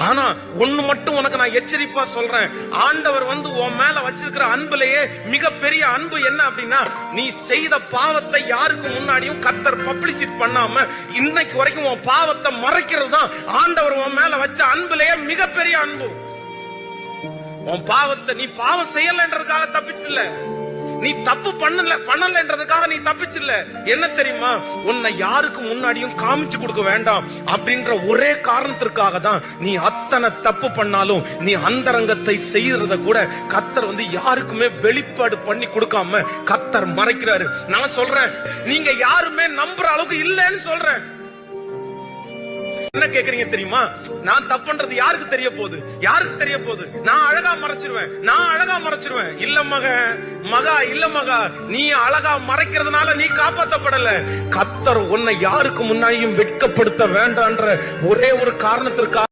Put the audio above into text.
ஆனா ஒண்ணு மட்டும் உனக்கு நான் எச்சரிப்பா சொல்றேன். ஆண்டவர் வந்து உன் மேல வச்சிருக்கிற அன்புலயே மிகப்பெரிய அன்பு என்ன அப்படின்னா நீ செய்த பாவத்தை யாருக்கு முன்னாடியும் கத்தர் பப்ளிசிட் பண்ணாம இன்னைக்கு வரைக்கும் உன் பாவத்தை மறைக்கிறது தான் ஆண்டவர் உன் மேல வச்ச அன்புலயே மிகப்பெரிய அன்பு. உன் பாவத்தை நீ பாவம் செய்யலன்றதுக்காக தப்பிச்சிடல நீ தப்பு பண்ணல பண்ணலன்றதுக்காக நீ தப்பிச்சில்ல. என்ன தெரியுமா? உன்னை யாருக்கு முன்னாடியும் காமிச்சு கொடுக்க வேண்டாம் அப்படின்ற ஒரே காரணத்திற்காக தான் நீ அத்தனை தப்பு பண்ணாலும் நீ அந்தரங்கத்தை செய்யறத கூட கத்தர் வந்து யாருக்குமே வெளிப்பாடு பண்ணி கொடுக்காம கத்தர் மறைக்கிறாரு. நான் சொல்றேன் நீங்க யாருமே நம்புற அளவுக்கு இல்லைன்னு சொல்றேன். என்ன கேக்குறீங்க தெரியுமா? நான் தப்புன்றது யாருக்கு தெரிய போகுது? யாருக்கு தெரிய போகுது? நான் அழகா மறைச்சிருவேன். நான் அழகா மறைச்சிருவேன். இல்ல மக மகா இல்ல மகா நீ அழகா மறைக்கிறதுனால நீ காப்பாத்தப்படல. கத்தர் உன்னை யாருக்கு முன்னாடியும் வெட்கப்படுத்த வேண்டான்ற ஒரே ஒரு காரணத்திற்காக